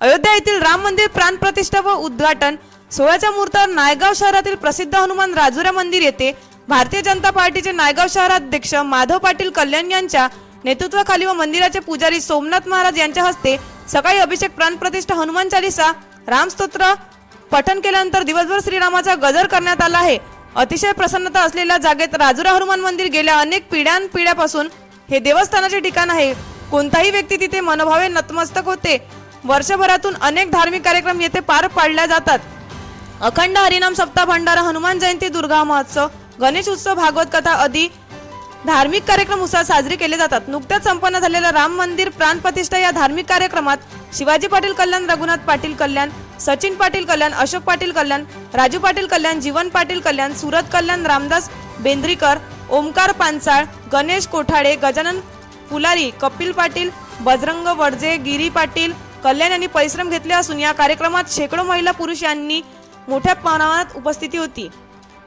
अयोध्या येथील राम मंदिर प्राण प्रतिष्ठा व उद्घाटन सोहळ्याच्या मुहूर्तावर नायगाव शहरातील प्रसिद्ध हनुमान राजुरा मंदिर येथे भारतीय जनता पार्टीचे नायगाव शहराध्यक्ष माधव पाटील कल्याण यांच्या नेतृत्वाखाली व मंदिराचे पुजारी सोमनाथ महाराज यांच्या हस्ते सकाळी अभिषेक प्राणप्रतिष्ठा हनुमान चालिसा रामस्तोत्र पठन केल्यानंतर दिवसभर श्रीरामाचा गजर करण्यात आला आहे. अतिशय प्रसन्नता असलेल्या जागेत राजुरा हनुमान मंदिर गेल्या अनेक पिढ्यानपिढ्यापासून हे देवस्थानाचे ठिकाण आहे. कोणताही व्यक्ती तिथे मनोभावे नतमस्तक होते. वर्षभरातून अनेक धार्मिक कार्यक्रम येथे पार पाडल्या जातात. अखंड हरिनाम सप्ताह भंडारा हनुमान जयंती दुर्गा महोत्सव गणेश उत्सव भागवत कथा आदी धार्मिक कार्यक्रम उत्साहात साजरे केले जातात. नुकत्याच संपन्न झालेल्या राम मंदिर प्राण प्रतिष्ठा या धार्मिक कार्यक्रमात शिवाजी पाटील कल्याण रघुनाथ पाटील कल्याण सचिन पाटील कल्याण अशोक पाटील कल्याण राजू पाटील कल्याण जीवन पाटील कल्याण सुरत कल्याण रामदास बेंद्रीकर ओमकार पानसाळ गणेश कोठाडे गजानन फुलारी कपिल पाटील बजरंग वडजे गिरी पाटील कल्याण यांनी परिश्रम घेतले असून या कार्यक्रमात शेकडो महिला पुरुष यांनी मोठ्या प्रमाणात उपस्थिती होती.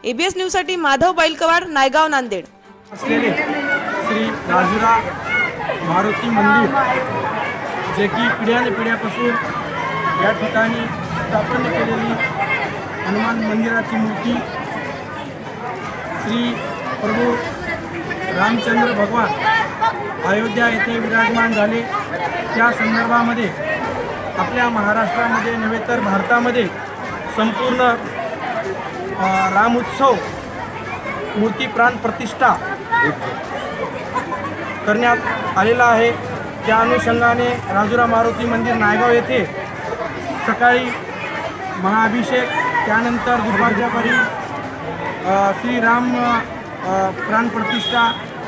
एबीएस न्यूजसाठी माधव बैलकवाड नायगाव नांदेड. असलेले श्री राजुरा मारुती मंदिर जे की पिढ्यानपिढ्यापासून या ठिकाणी स्थापन केलेली हनुमान मंदिराची मूर्ती श्री प्रभू रामचंद्र भगवान अयोध्या येथे विराजमान झाले. त्या संदर्भामध्ये आपल्या महाराष्ट्रामध्ये नव्हे तर भारतामध्ये संपूर्ण रामोत्सव राम मूर्ती प्राण प्रतिष्ठा करण्यात आलेला आहे. त्या अनुषंगाने राजुरा मारुती मंदिर नायगाव येथे सकाळी महाअभिषेक त्यानंतर दुपारच्या परी श्रीराम प्राण प्राणप्रतिष्ठा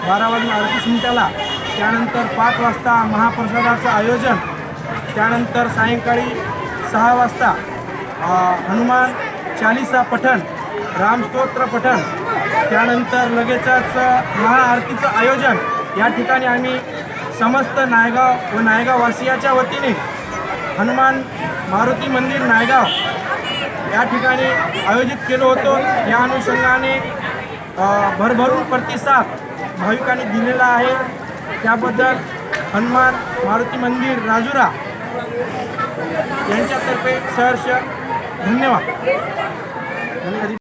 बारा वाजून अडतीस मिनिटाला त्यानंतर पाच वाजता महाप्रसादाचं आयोजन त्यानंतर सायंकाळी सहा वाजता हनुमान चालिसा पठण रामस्तोत्र पठण त्यानंतर लगेचच महाआरतीचं आयोजन. या ठिकाणी आम्ही समस्त नायगाव व नायगाववासियाच्या वतीने हनुमान मारुती मंदिर नायगाव या ठिकाणी आयोजित केलं होतं. या अनुषंगाने भरभरून प्रतिसाद भाविकांनी दिलेला आहे. त्याबद्दल हनुमान मारुती मंदिर राजुरा यांच्यातर्फे सहर्ष धन्यवाद.